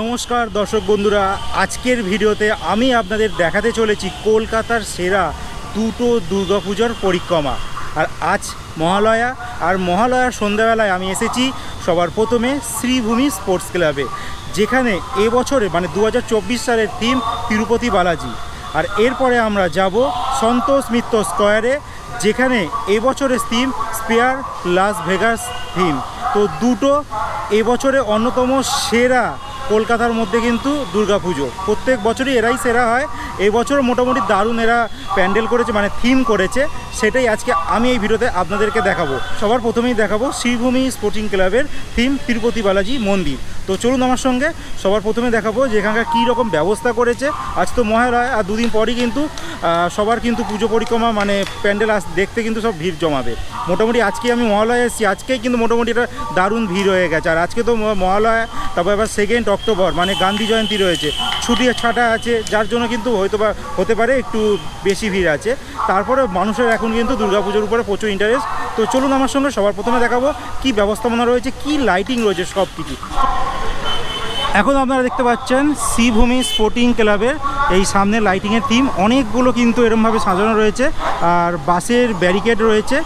নমস্কার দর্শক বন্ধুরা, আজকের ভিডিওতে আমি আপনাদের দেখাতে চলেছি কলকাতার সেরা দুটো দুর্গাপুজোর পরিক্রমা। আর আজ মহালয়া, আর মহালয়ার সন্ধ্যাবেলায় আমি এসেছি সবার প্রথমে শ্রীভূমি স্পোর্টস ক্লাবে, যেখানে এবছরে মানে দু হাজার চব্বিশ সালের থিম তিরুপতি বালাজি। আর এরপরে আমরা যাব সন্তোষ মিত্র স্কোয়ারে, যেখানে এবছরের theme spare Las Vegas theme. তো দুটো এবছরে অন্যতম সেরা কলকাতার মধ্যে কিন্তু দুর্গাপুজো। প্রত্যেক বছরই এরাই সেরা হয়। এবছর বছর মোটামুটি দারুণ এরা প্যান্ডেল করেছে মানে থিম করেছে, সেটাই আজকে আমি এই ভিডিওতে আপনাদেরকে দেখাবো। সবার প্রথমেই দেখাবো শ্রীভূমি স্পোর্টিং ক্লাবের থিম তিরুপতি বালাজি মন্দির। তো চলুন আমার সঙ্গে সবার প্রথমে দেখাবো যে এখানকার কী রকম ব্যবস্থা করেছে। আজ তো মহালয় আর দুদিন পরই কিন্তু সবার কিন্তু পুজো পরিক্রমা মানে প্যান্ডেল আস, দেখতে কিন্তু সব ভিড় জমাবে। মোটামুটি আজকে আমি মহালয়ে এসেছি, আজকেই কিন্তু মোটামুটি এটা দারুণ ভিড় হয়ে গেছে। আর আজকে তো মহালয়া তারপর আবার সেকেন্ড অক্টোবর মানে গান্ধী জয়ন্তী রয়েছে। ছুটি ছাটা আছে, যার জন্য কিন্তু হয়তো বা হতে পারে একটু বেশি ভিড় আছে। তারপরে মানুষের এখন কিন্তু দুর্গাপুজোর উপরে প্রচুর ইন্টারেস্ট তো চলুন আমার সঙ্গে সবার প্রথমে দেখাবো কি ব্যবস্থাপনা রয়েছে, কি লাইটিং রয়েছে সব কিছু এখন আপনারা দেখতে পাচ্ছেন শ্রীভূমি স্পোর্টিং ক্লাবের এই সামনে লাইটিংয়ের থিম অনেকগুলো কিন্তু এরমভাবে সাজানো রয়েছে। আর বাসের ব্যারিকেড রয়েছে।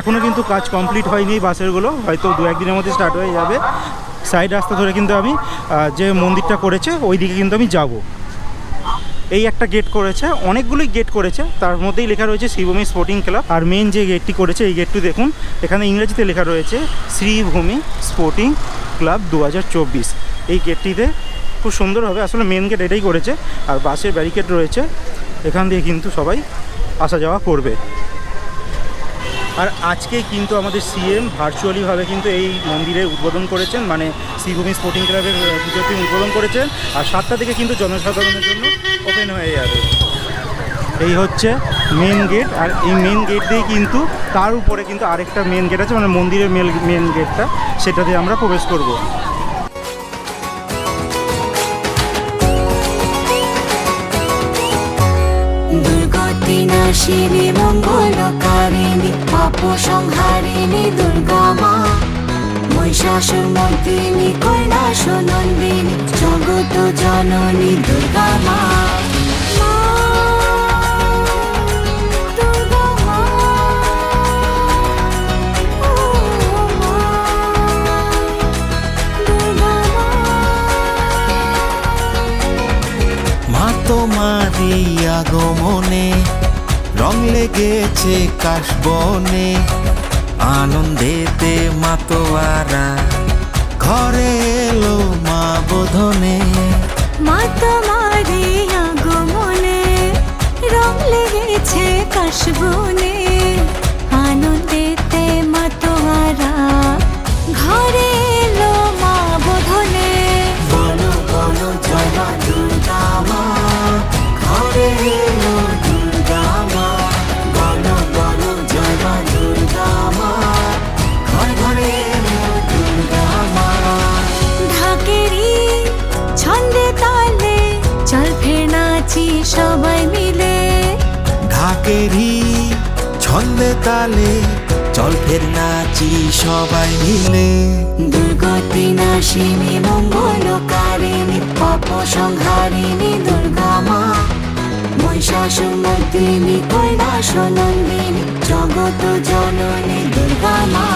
এখনও কিন্তু কাজ কমপ্লিট হয়নি বাসেরগুলো। হয়তো দু একদিনের মধ্যে স্টার্ট হয়ে যাবে। সাইড রাস্তা ধরে কিন্তু আমি যে মন্দিরটা করেছে ওই দিকে কিন্তু আমি যাব। এই একটা গেট করেছে অনেকগুলোই গেট করেছে, তার মধ্যেই লেখা রয়েছে শ্রীভূমি স্পোর্টিং ক্লাব আর মেন যে গেটটি করেছে এই গেটটি দেখুন, এখানে ইংরেজিতে লেখা রয়েছে শ্রীভূমি স্পোর্টিং ক্লাব দু হাজার চব্বিশ। এই গেটটিতে খুব সুন্দরভাবে আসলে মেন গেট এটাই করেছে, আর বাসের ব্যারিকেড রয়েছে, এখান দিয়ে কিন্তু সবাই আসা যাওয়া করবে। আর আজকে কিন্তু আমাদের সিএম ভার্চুয়ালিভাবে কিন্তু এই মন্দিরে উদ্বোধন করেছেন মানে শ্রীভূমি স্পোর্টিং ক্লাবের পুজোটি উদ্বোধন করেছেন। আর সাতটা থেকে কিন্তু জনসাধারণের জন্য ওপেন হয়ে যাবে। এই হচ্ছে মেন গেট আর এই মেন গেট দিয়ে কিন্তু তার উপরে কিন্তু আরেকটা মেন গেট আছে মানে মন্দিরের মেল মেন গেটটা সেটা দিয়ে আমরা প্রবেশ করব। দুর্গতি নাশিনী মঙ্গলকারিণী পাপ সংহারিণী দুর্গা মা মহিষাসুর মর্দিনী কৈলাস নন্দিনী জগত জননী দুর্গা মা মা, লেগেছে কাশবনে আনন্দেতে মাতোয়ারা। ঘরে এলো মা বোধনে। মাতামারি আগমনে রং লেগেছে কাশবনে। তালে। চল ফের নাচি সবাই মিলে। দুর্গতি নাশিনী মঙ্গলকারিণী পাপ সংহারিণী দুর্গা মা। মহিষাসুর মর্দিনী কৈলাস নন্দিনী জগত জননী দুর্গা মা।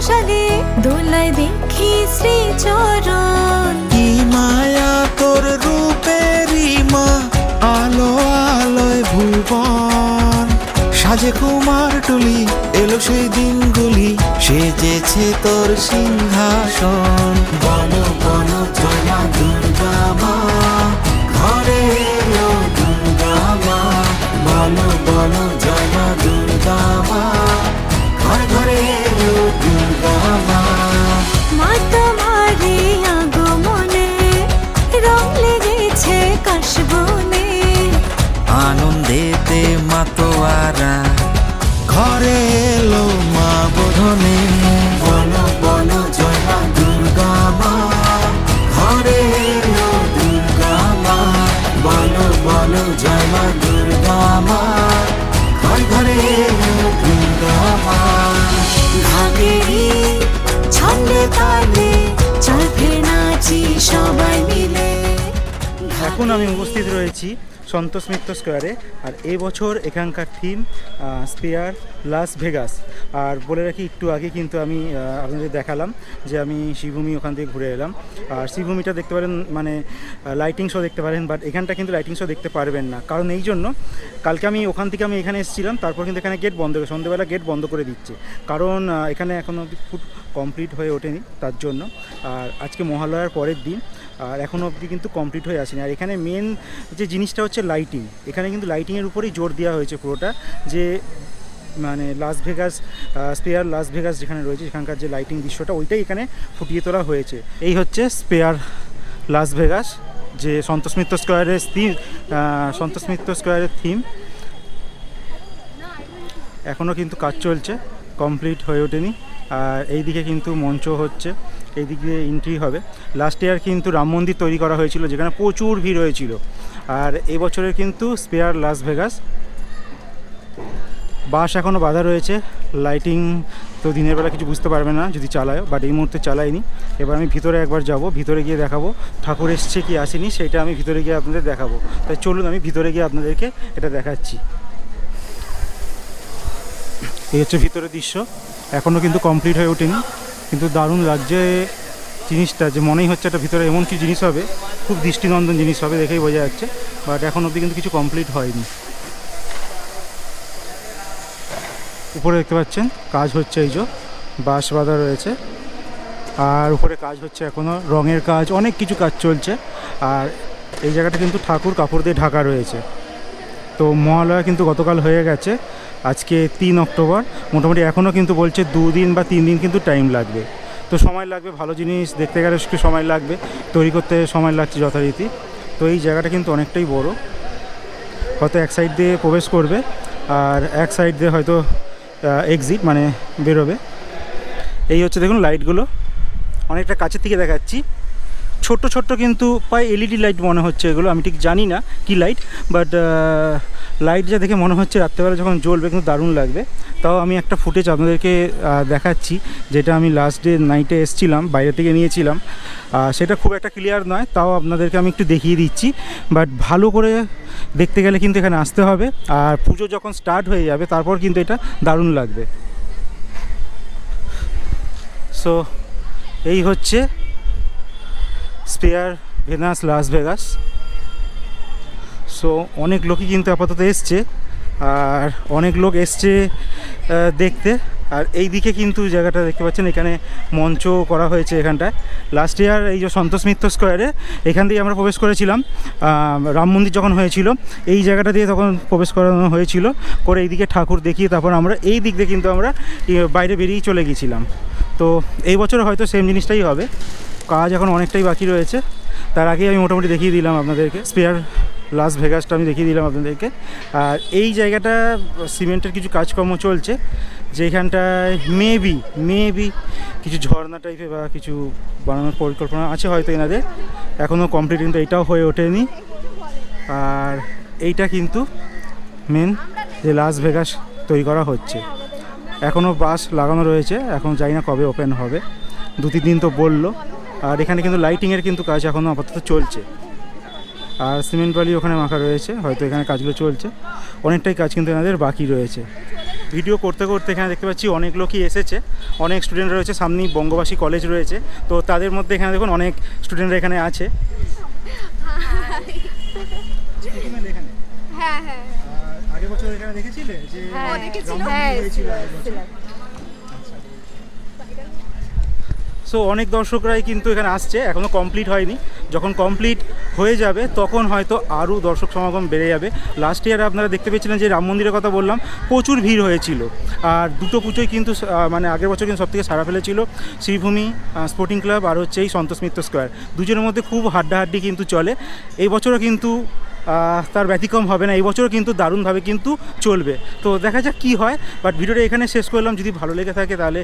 তুই দোলায় দেখি শ্রী চরণ কি মায়া তোর রূপেরই মা, আলো আলোয় ভুবন। সাজে কুমার টুলি, এলো সেই দিনগুলি, সেজেছে তোর সিংহাসন। বন বন জয় রং লেগেছে কাশবনে আনন্দেতে মা মাতোয়ারা ঘরে এলো মা। বোধনে দুর্গা মা। ঘরে দুর্গা মা। ঘর নাচি এখন আমি উপস্থিত রয়েছি সন্তোষ মিত্র স্কোয়ারে। আর এই বছর এখানকার থিম স্পেয়ার লাস ভেগাস আর বলে রাখি, একটু আগে কিন্তু আমি আপনাদের দেখালাম যে আমি শ্রীভূমি ওখান থেকে ঘুরে এলাম। আর শ্রীভূমিটা দেখতে পারেন মানে লাইটিং শো দেখতে পারেন বাট এখানটা কিন্তু লাইটিং শো দেখতে পারবেন না। কারণ এই জন্য কালকে আমি ওখান থেকে আমি এখানে এসেছিলাম, তারপর কিন্তু এখানে গেট বন্ধ করে সন্ধ্যেবেলা গেট বন্ধ করে দিচ্ছে। কারণ এখানে এখনও ফুড কমপ্লিট হয়ে ওঠেনি, তার জন্য। আর আজকে মহালয়ার পরের দিন আর এখনও অবধি কিন্তু কমপ্লিট হয়ে আসেনি। আর এখানে মেন যে জিনিসটা হচ্ছে লাইটিং এখানে কিন্তু লাইটিংয়ের উপরেই জোর দেওয়া হয়েছে পুরোটা। যে মানে Las Vegas Sphere Las Vegas যেখানে রয়েছে, সেখানকার যে লাইটিং দৃশ্যটা, ওইটাই এখানে ফুটিয়ে তোলা হয়েছে। এই হচ্ছে স্পেয়ার লাস ভেগাস যে সন্তোষ মিত্র স্কোয়ারের থিম সন্তোষ মিত্র স্কোয়ারের থিম এখনও কিন্তু কাজ চলছে কমপ্লিট হয়ে ওঠেনি। আর এইদিকে কিন্তু মঞ্চ হচ্ছে এইদিক দিয়ে এন্ট্রি হবে। লাস্ট ইয়ার কিন্তু রাম মন্দির তৈরি করা হয়েছিল, যেখানে প্রচুর ভিড় হয়েছিল। আর এবছরের কিন্তু স্পেয়ার লাস ভেগাস বাস এখনও বাধা রয়েছে লাইটিং তো দিনের বেলা কিছু বুঝতে পারবে না যদি চালায় বাট এই মুহূর্তে চালাইনি এবার আমি ভিতরে একবার যাব, ভিতরে গিয়ে দেখাবো, ঠাকুর এসছে কি আসেনি, সেটা আমি ভিতরে গিয়ে আপনাদের দেখাবো। তাই চলুন, আমি ভিতরে গিয়ে আপনাদেরকে এটা দেখাচ্ছি। এই হচ্ছে ভিতরের দৃশ্য। এখনও কিন্তু কমপ্লিট হয়ে ওঠেনি। কিন্তু দারুণ লাগছে জিনিসটা, যে মনেই হচ্ছে একটা ভিতরে এমন কিছু জিনিস হবে, খুব দৃষ্টিনন্দন জিনিস হবে দেখেই বোঝা যাচ্ছে বাট এখন অবধি কিন্তু কিছু কমপ্লিট হয়নি। উপরে দেখতে পাচ্ছেন, কাজ হচ্ছে এই যে, বাঁশ বাঁধা রয়েছে, আর উপরে কাজ হচ্ছে এখনও রঙের কাজ, অনেক কিছু কাজ চলছে, আর এই জায়গাটা কিন্তু ঠাকুর কাপড় দিয়ে ঢাকা রয়েছে। তো মহালয়া কিন্তু গতকাল হয়ে গেছে আজকে তিন অক্টোবর, মোটামুটি এখনও কিন্তু বলছে দুদিন বা তিন দিন কিন্তু টাইম লাগবে। তো সময় লাগবে, ভালো জিনিস দেখতে গেলে একটু সময় লাগবে, তৈরি করতে সময় লাগছে যথারীতি। তো এই জায়গাটা কিন্তু অনেকটাই বড়। হয়তো এক সাইড দিয়ে প্রবেশ করবে, আর এক সাইড দিয়ে হয়তো এক্সিট মানে বেরোবে। এই হচ্ছে দেখুন লাইটগুলো অনেকটা কাছের থেকে দেখাচ্ছি। ছোট্ট ছোট্ট কিন্তু প্রায় এলইডি লাইট মনে হচ্ছে এগুলো, আমি ঠিক জানি না কি লাইট বাট লাইট যা দেখে মনে হচ্ছে রাত্রেবেলা যখন জ্বলবে কিন্তু দারুণ লাগবে। তাও আমি একটা ফুটেজ আপনাদেরকে দেখাচ্ছি, যেটা আমি লাস্ট ডে নাইটে এসছিলাম, বাইরে থেকে নিয়েছিলাম। সেটা খুব একটা ক্লিয়ার নয়, তাও আপনাদেরকে আমি একটু দেখিয়ে দিচ্ছি। বাট ভালো করে দেখতে গেলে কিন্তু এখানে আসতে হবে, আর পুজো যখন স্টার্ট হয়ে যাবে, তারপর কিন্তু এটা দারুণ লাগবে। সো এই হচ্ছে স্পেয়ার ভেনাস লাস ভেগাস সো অনেক লোকই কিন্তু আপাতত এসছে। আর অনেক লোক এসছে দেখতে। আর এই দিকে কিন্তু জায়গাটা দেখতে পাচ্ছেন, এখানে মঞ্চ করা হয়েছে এখানটায়। লাস্ট ইয়ার এই যে সন্তোষ মিত্র স্কোয়ারে এখান দিয়ে আমরা প্রবেশ করেছিলাম। রাম মন্দির যখন হয়েছিল, এই জায়গাটা দিয়ে তখন প্রবেশ করানো হয়েছিল। করে এইদিকে ঠাকুর দেখিয়ে তারপর আমরা এই দিক দিয়ে কিন্তু আমরা বাইরে বেরিয়ে চলে গিয়েছিলাম। তো, এই বছর হয়তো সেম জিনিসটাই হবে। কাজ এখন অনেকটাই বাকি রয়েছে। তার আগেই আমি মোটামুটি দেখিয়ে দিলাম আপনাদেরকে। স্পেয়ার লাস ভেগাসটা আমি দেখিয়ে দিলাম আপনাদেরকে। আর এই জায়গাটা, সিমেন্টের কিছু কাজকর্ম চলছে। যেখানটায় মেবি মেবি কিছু ঝর্ণা টাইপের বা কিছু বানানোর পরিকল্পনা আছে হয়তো এনাদের। এখনও কমপ্লিট কিন্তু এটাও হয়ে ওঠেনি। আর এইটা কিন্তু মেন যে লাস ভেগাস তৈরি করা হচ্ছে। এখনও বাস লাগানো রয়েছে। এখন জানি না কবে ওপেন হবে। দু তিন দিন তো বলল। আর এখানে কিন্তু লাইটিংয়ের কিন্তু কাজ এখনও আপাতত চলছে। আর সিমেন্ট বালি ওখানে মাখা রয়েছে হয়তো এখানে কাজগুলো চলছে। অনেকটাই কাজ কিন্তু এনাদের বাকি রয়েছে। ভিডিও করতে করতে এখানে দেখতে পাচ্ছি অনেক লোকই এসেছে অনেক স্টুডেন্ট রয়েছে সামনেই বঙ্গবাসী কলেজ রয়েছে। তো তাদের মধ্যে এখানে দেখুন অনেক স্টুডেন্টরা এখানে আছে। হ্যাঁ হ্যাঁ। আগের বছর এখানে দেখেছিলে যে হ্যাঁ, দেখেছিলাম। রামনবমী হ্যাঁ, হয়েছিল আগের বছর। সো অনেক দর্শকরাই কিন্তু এখানে আসছে এখনও কমপ্লিট হয়নি। যখন কমপ্লিট হয়ে যাবে, তখন হয়তো আরও দর্শক সমাগম বেড়ে যাবে। লাস্ট ইয়ার আপনারা দেখতে পেয়েছিলেন যে রাম মন্দিরের কথা বললাম, প্রচুর ভিড় হয়েছিল। আর দুটো পুজোই কিন্তু মানে আগের বছর কিন্তু সবথেকে সারা ফেলেছিল। শ্রীভূমি স্পোর্টিং ক্লাব আর হচ্ছে এই সন্তোষ মিত্র স্কোয়ার দুজনের মধ্যে খুব হাড্ডাহাড্ডি কিন্তু চলে। এই বছরও কিন্তু তার ব্যতিক্রম হবে না। এই বছরও কিন্তু দারুণভাবে কিন্তু চলবে। তো দেখা যাক কী হয় বাট ভিডিওটা এখানে শেষ করলাম। যদি ভালো লেগে থাকে তাহলে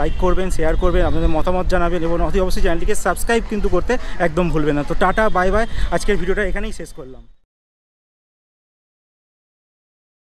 লাইক করবেন শেয়ার করবেন, আপনাদের মতামত জানাবেন এবং অতি অবশ্যই চ্যানেলটিকে সাবস্ক্রাইব কিন্তু করতে একদম ভুলবেন না। তো টাটা বাই বাই আজকের ভিডিওটা এখানেই শেষ করলাম।